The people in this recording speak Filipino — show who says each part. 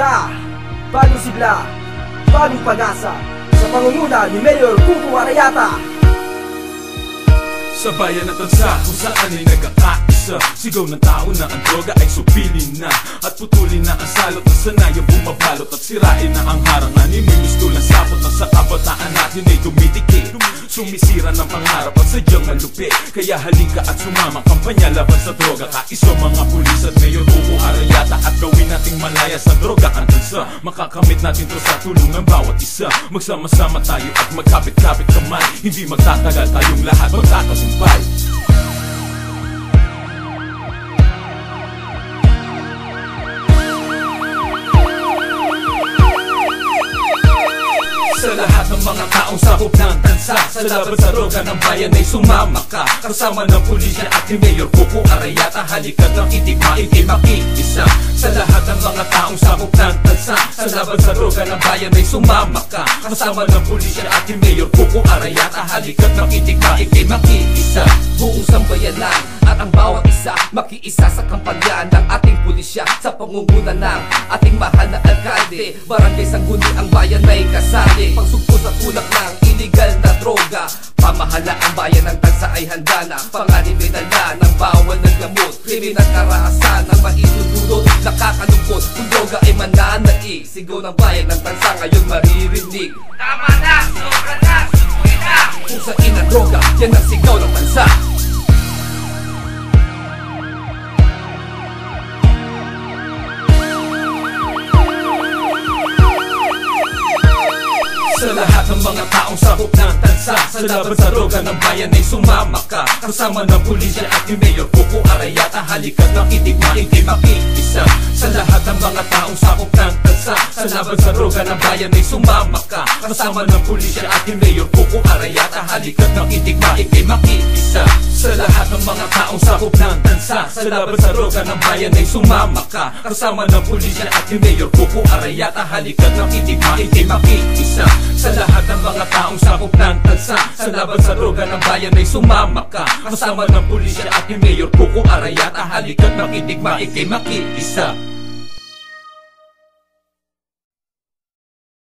Speaker 1: bansa Bagong sigla, bagong pag-asa Sa pangunguna ni Mayor Kuku Arayata.
Speaker 2: Sa bayan ng tansa kung saan ay nagkakaisa Sigaw ng tao na ang droga ay supilin na. At putulin na ang salot na sanayang bumabalot At sirain na ang harangan Ni gusto na sapot na sa kabataan natin ay dumidikit Sumisira ng pangarap at sadyang malupi. Kaya halika at sumama Kampanya laban sa droga. Kaiso mga pulis at mayor Hugo Arayata At gawin nating malaya sa droga ang tansa Makakamit natin to sa tulong ng bawat isa. Magsama-sama tayo at magkapit-kapit kamay Hindi magtatagal tayong lahat magkakasumpay. Sa lahat ng mga taong sakop ng tansa Sa laban sa droga ng bayan ay sumama ka. Kasama ng pulisya at ni Mayor Kuko Arayata Halika't ng itigma, hindi makiisa. Sa lahat ng mga taong sakop ng tansa Sa laban sa droga ng bayan ay sumama ka. Kasama ng pulisya at ni Mayor Kuko Arayata Halika't ng itigma, hindi makiisa.
Speaker 3: Buong sambayanan at ang bawat isa Makiisa sa kampanya ng ating pulisya. Sa pangunguna ng ating mahal alkalde Barangay Sangguni ang bayan ay kasali. Pagsugpo sa tulak ng illegal na droga. Pamahala ang bayan ng tansa ay handa na. Panganib ay dala ng bawal ng gamot. Kriminal karahasan ang maitutulot Nakakalungkot kung droga ay mananai. Sigaw ng bayan ng tansa ngayon maririnig.
Speaker 4: Tama na, sobra na, subuhin na.
Speaker 3: Kung sa ina droga, yan ang sigaw
Speaker 2: Sa lahat ng mga taong sakop ng tansa. Sa laban sa droga ng bayan ay sumama ka. Kasama ng pulisya at ni Mayor Kuko Arayata Halika't ng itigma, hindi makiisa Sa lahat ng mga taong sakop ng tansa. Sa laban sa droga ng bayan ay sumama ka. Kasama ng pulisya at ni Mayor Kuko Arayata Halika't ng itigma, hindi makiisa Sa lahat ng mga taong sakop ng tansa. Sa laban sa droga ng bayan ay sumama ka. Kasama ng pulisya at ni Mayor Kuko Arayata Halika't ng itigma, hindi mga taong sakop ng tansa. Sa laban sa droga ng bayan ay sumama ka. Kasama ng pulisya at ni Mayor Kuko Arayata Halika't makitigma, ikay makiisa